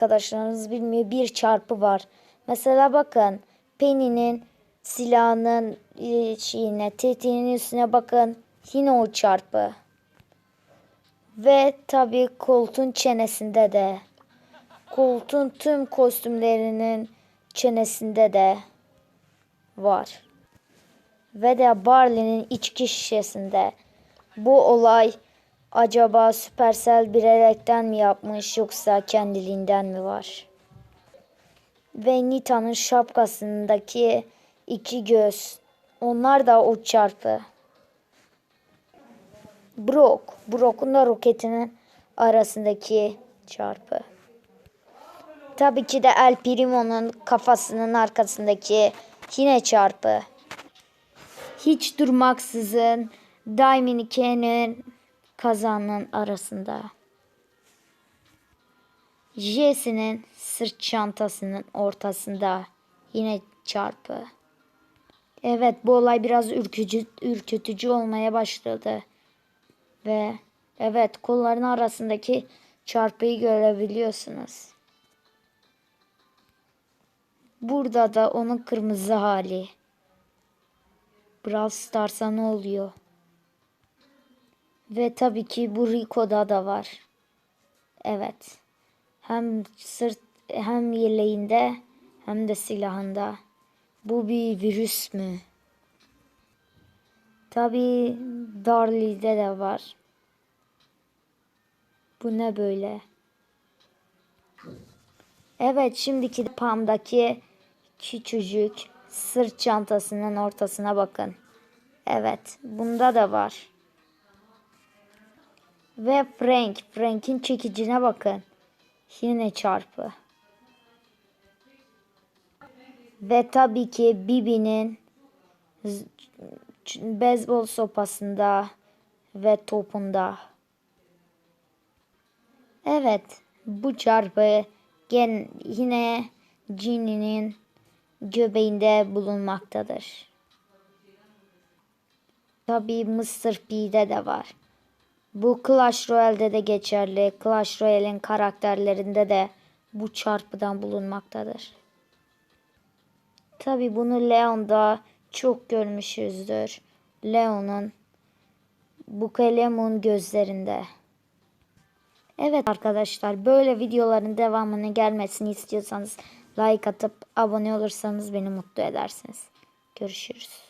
arkadaşlarınız bilmiyor bir çarpı var. Mesela bakın Penny'nin silahının e, şeyine tetiğinin üstüne bakın yine o çarpı. Ve tabii koltuğun çenesinde de koltuğun tüm kostümlerinin çenesinde de var. Ve de Barley'nin içki şişesinde. Bu olay acaba Supercell bilerekten mi yapmış yoksa kendiliğinden mi var? Ve Nita'nın şapkasındaki iki göz. Onlar da o çarpı. Brock. Brock'un da roketinin arasındaki çarpı. Tabii ki de El Primo'nun kafasının arkasındaki yine çarpı. Hiç durmaksızın Dominike'nin kazanın arasında. Jesse'nin sırt çantasının ortasında yine çarpı. Evet bu olay biraz ürkücü, ürkütücü olmaya başladı. Ve evet kolların arasındaki çarpıyı görebiliyorsunuz. Burada da onun kırmızı hali. Brawl Stars'a ne oluyor? Ve tabii ki bu Rico'da da var. Evet. Hem sırt hem yeleğinde hem de silahında. Bu bir virüs mü? Tabii Darly'de de var. Bu ne böyle? Evet şimdiki de Pam'daki küçücük sırt çantasının ortasına bakın. Evet bunda da var. Ve Frank. Frank'in çekicine bakın. Yine çarpı. Ve tabii ki Bibi'nin beyzbol sopasında ve topunda. Evet, bu çarpı gen yine Ginny'nin göbeğinde bulunmaktadır. Tabii Mr. P'de de var. Bu Clash Royale'de de geçerli. Clash Royale'in karakterlerinde de bu çarpıdan bulunmaktadır. Tabi bunu Leon'da çok görmüşüzdür. Leon'un Bukelemun gözlerinde. Evet arkadaşlar böyle videoların devamını gelmesini istiyorsanız like atıp abone olursanız beni mutlu edersiniz. Görüşürüz.